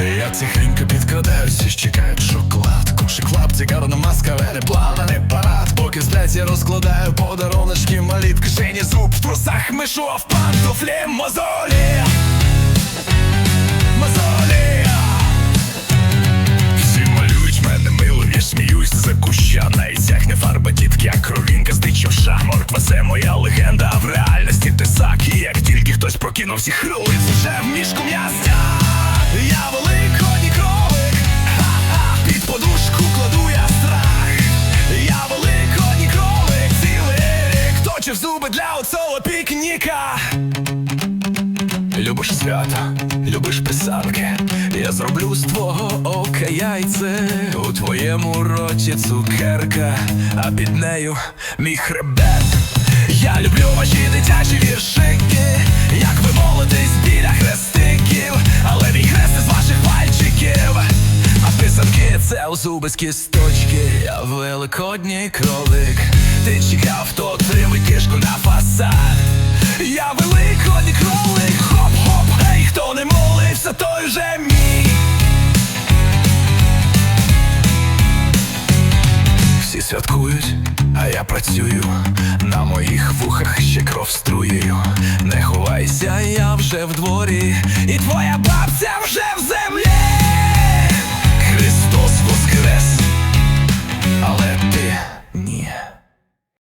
Я тихенько підкрадаюся, чекають шоколадку. Шиклап, гарна маска, веде плаваний парад. Поки сплять, я розкладаю подаруночки малі в кишені зуб в трусах мишу, а в пантуфлі мозолі. Мозолі. Всі малюють мене мило, я сміюсь за куща. Найсяхне фарба дітки, а кровінка з дичоша. Морква це моя легенда, а в реальності тесак І як тільки хтось прокинув всіх хрулиць вже в мішку м'ясця оцього Любиш свята, любиш писанки, я зроблю з твого ока яйце у твоєму роті цукерка, а під нею мій хребет. Я люблю ваші дитячі віршики, як ви молитесь біля хрестиків, але мій хрест із ваших пальчиків. А писанки це у зуби з кісточки, я великодній кролик. Ти чекав, то отримуй кишку на фасад. Я великодній кролик, хоп-хоп, ей, хто не молився, той вже мій. Всі святкують, а я працюю. На моїх вухах ще кров струєю. Не ховайся, я вже в дворі, і твоя бабця вже в землі.